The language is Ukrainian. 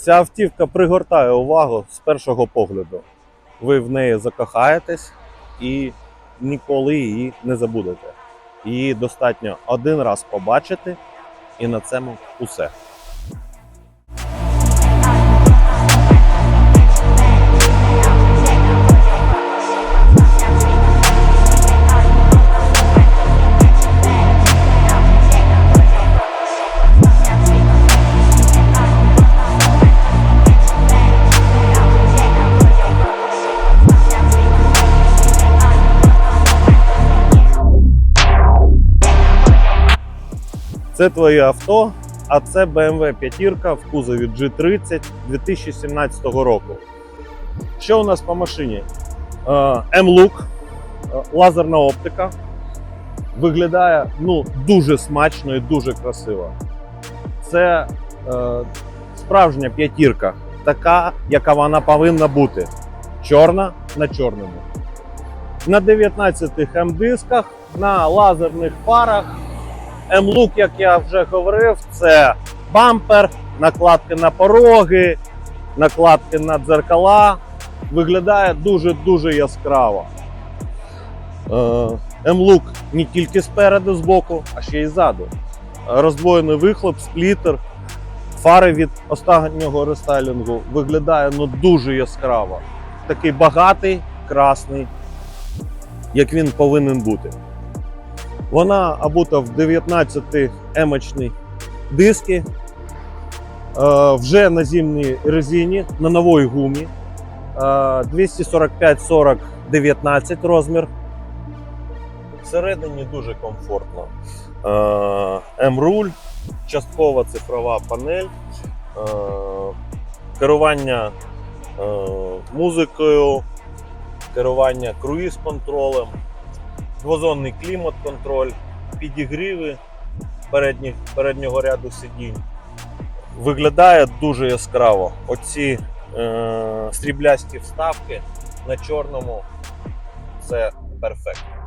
Ця автівка пригортає увагу з першого погляду. Ви в неї закохаєтесь і ніколи її не забудете. Її достатньо один раз побачити, і на цьому усе. Це твоє авто, а це BMW 5 в кузові G30 2017 року. Що у нас по машині? Е, M-Look, е, лазерна оптика. Виглядає ну, дуже смачно і дуже красиво. Це е, справжня п'ятірка, така, яка вона повинна бути. Чорна на чорному. На 19 М-дисках, на лазерних фарах. М-лук, як я вже говорив, це бампер, накладки на пороги, накладки на дзеркала. Виглядає дуже-дуже яскраво. Е, М-лук не тільки спереду, збоку, а ще й ззаду. Роздвоєний вихлоп, сплітер, фари від останнього рестайлінгу виглядає ну, дуже яскраво. Такий багатий, красний, як він повинен бути. Вона обута в 19 емочні диски, е, вже на зимній резині, на новій гумі. Е, 245-40 19 розмір. Всередині дуже комфортно. Е, М-руль, часткова цифрова панель, е, керування е, музикою, керування круїз-контролем двозонний клімат-контроль, підігріви передніх, переднього ряду сидінь. Виглядає дуже яскраво. Оці е, стріблясті вставки на чорному це перфект.